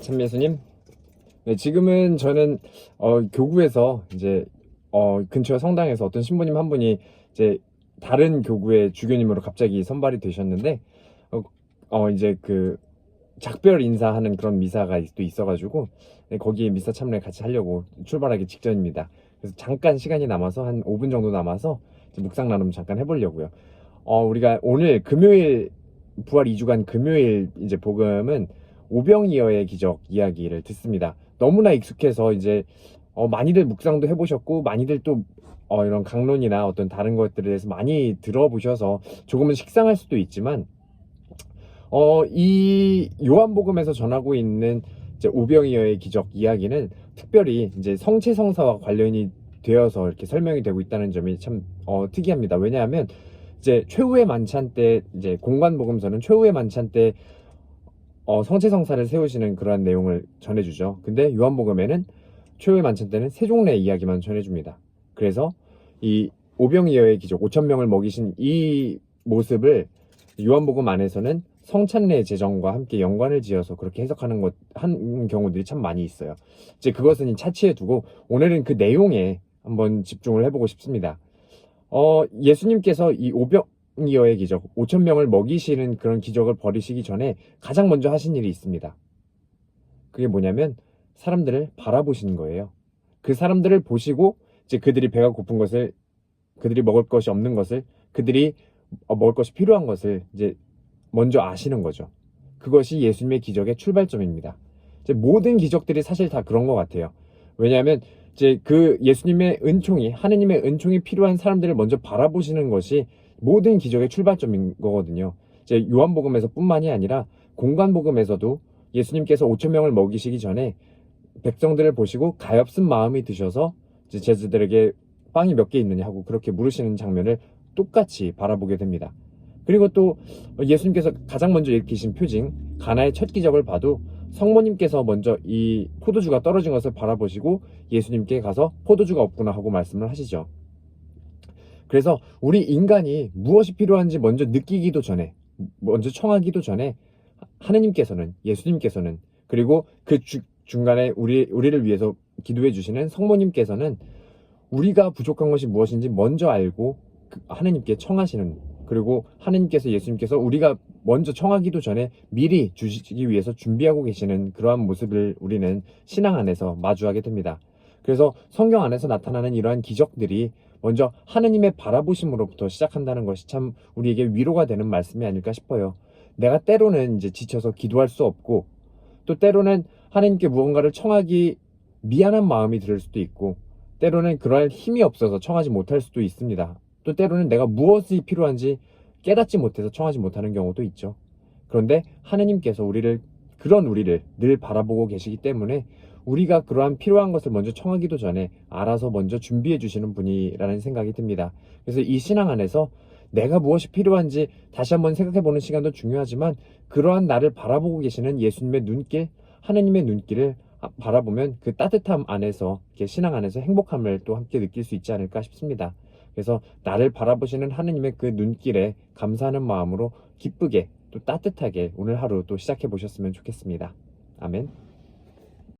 참 예수님. 네, 지금은 저는 어, 교구에서 이제 어, 근처 성당에서 어떤 신부님 한 분이 이제 다른 교구의 주교님으로 갑자기 선발이 되셨는데 어, 어, 이제 그 작별 인사하는 그런 미사가 또 있어가지고 네, 거기에 미사 참여를 같이 하려고 출발하기 직전입니다. 그래서 잠깐 시간이 남아서 한 5분 정도 남아서 이제 묵상 나눔 잠깐 해보려고요. 어, 우리가 오늘 금요일 부활 2주간 금요일 이제 복음은 오병이어의 기적 이야기를 듣습니다. 너무나 익숙해서 이제 어, 많이들 묵상도 해보셨고 많이들 또 어, 이런 강론이나 어떤 다른 것들에 대해서 많이 들어보셔서 조금은 식상할 수도 있지만 어, 이 요한복음에서 전하고 있는 이제 오병이어의 기적 이야기는 특별히 이제 성체성사와 관련이 되어서 이렇게 설명이 되고 있다는 점이 참 어, 특이합니다. 왜냐하면 이제 최후의 만찬 때 이제 공관 복음서는 최후의 만찬 때 어, 성체성사를 세우시는 그러한 내용을 전해주죠. 근데 요한복음에는 최후의 만찬 때는 세종례 이야기만 전해줍니다. 그래서 이 오병이어의 기적 5천 명을 먹이신 이 모습을 요한복음 안에서는 성찬례 제정과 함께 연관을 지어서 그렇게 해석하는 것, 한 경우들이 참 많이 있어요. 이제 그것은 차치해 두고 오늘은 그 내용에 한번 집중을 해보고 싶습니다. 어, 예수님께서 이 오병 이어의 기적, 5천 명을 먹이시는 그런 기적을 벌이시기 전에 가장 먼저 하신 일이 있습니다. 그게 뭐냐면 사람들을 바라보시는 거예요. 그 사람들을 보시고 이제 그들이 배가 고픈 것을 그들이 먹을 것이 없는 것을 그들이 어, 먹을 것이 필요한 것을 이제 먼저 아시는 거죠. 그것이 예수님의 기적의 출발점입니다. 이제 모든 기적들이 사실 다 그런 것 같아요. 왜냐하면 이제 그 예수님의 은총이 하느님의 은총이 필요한 사람들을 먼저 바라보시는 것이 모든 기적의 출발점인 거거든요. 이제 요한복음에서 뿐만이 아니라 공간복음에서도 예수님께서 5천 명을 먹이시기 전에 백성들을 보시고 가엾은 마음이 드셔서 제자들에게 빵이 몇 개 있느냐 하고 그렇게 물으시는 장면을 똑같이 바라보게 됩니다. 그리고 또 예수님께서 가장 먼저 일으키신 표징 가나의 첫 기적을 봐도 성모님께서 먼저 이 포도주가 떨어진 것을 바라보시고 예수님께 가서 포도주가 없구나 하고 말씀을 하시죠. 그래서 우리 인간이 무엇이 필요한지 먼저 느끼기도 전에 먼저 청하기도 전에 하느님께서는 예수님께서는 그리고 그 주, 중간에 우리 우리를 위해서 기도해 주시는 성모님께서는 우리가 부족한 것이 무엇인지 먼저 알고 그 하느님께 청하시는 그리고 하느님께서 예수님께서 우리가 먼저 청하기도 전에 미리 주시기 위해서 준비하고 계시는 그러한 모습을 우리는 신앙 안에서 마주하게 됩니다. 그래서 성경 안에서 나타나는 이러한 기적들이 먼저 하느님의 바라보심으로부터 시작한다는 것이 참 우리에게 위로가 되는 말씀이 아닐까 싶어요. 내가 때로는 이제 지쳐서 기도할 수 없고 또 때로는 하느님께 무언가를 청하기 미안한 마음이 들 수도 있고 때로는 그러한 힘이 없어서 청하지 못할 수도 있습니다. 또 때로는 내가 무엇이 필요한지 깨닫지 못해서 청하지 못하는 경우도 있죠. 그런데 하느님께서 우리를 그런 우리를 늘 바라보고 계시기 때문에 우리가 그러한 필요한 것을 먼저 청하기도 전에 알아서 먼저 준비해 주시는 분이라는 생각이 듭니다. 그래서 이 신앙 안에서 내가 무엇이 필요한지 다시 한번 생각해 보는 시간도 중요하지만 그러한 나를 바라보고 계시는 예수님의 눈길, 하느님의 눈길을 바라보면 그 따뜻함 안에서 신앙 안에서 행복함을 또 함께 느낄 수 있지 않을까 싶습니다. 그래서 나를 바라보시는 하느님의 그 눈길에 감사하는 마음으로 기쁘게 또 따뜻하게 오늘 하루 또 시작해 보셨으면 좋겠습니다. 아멘.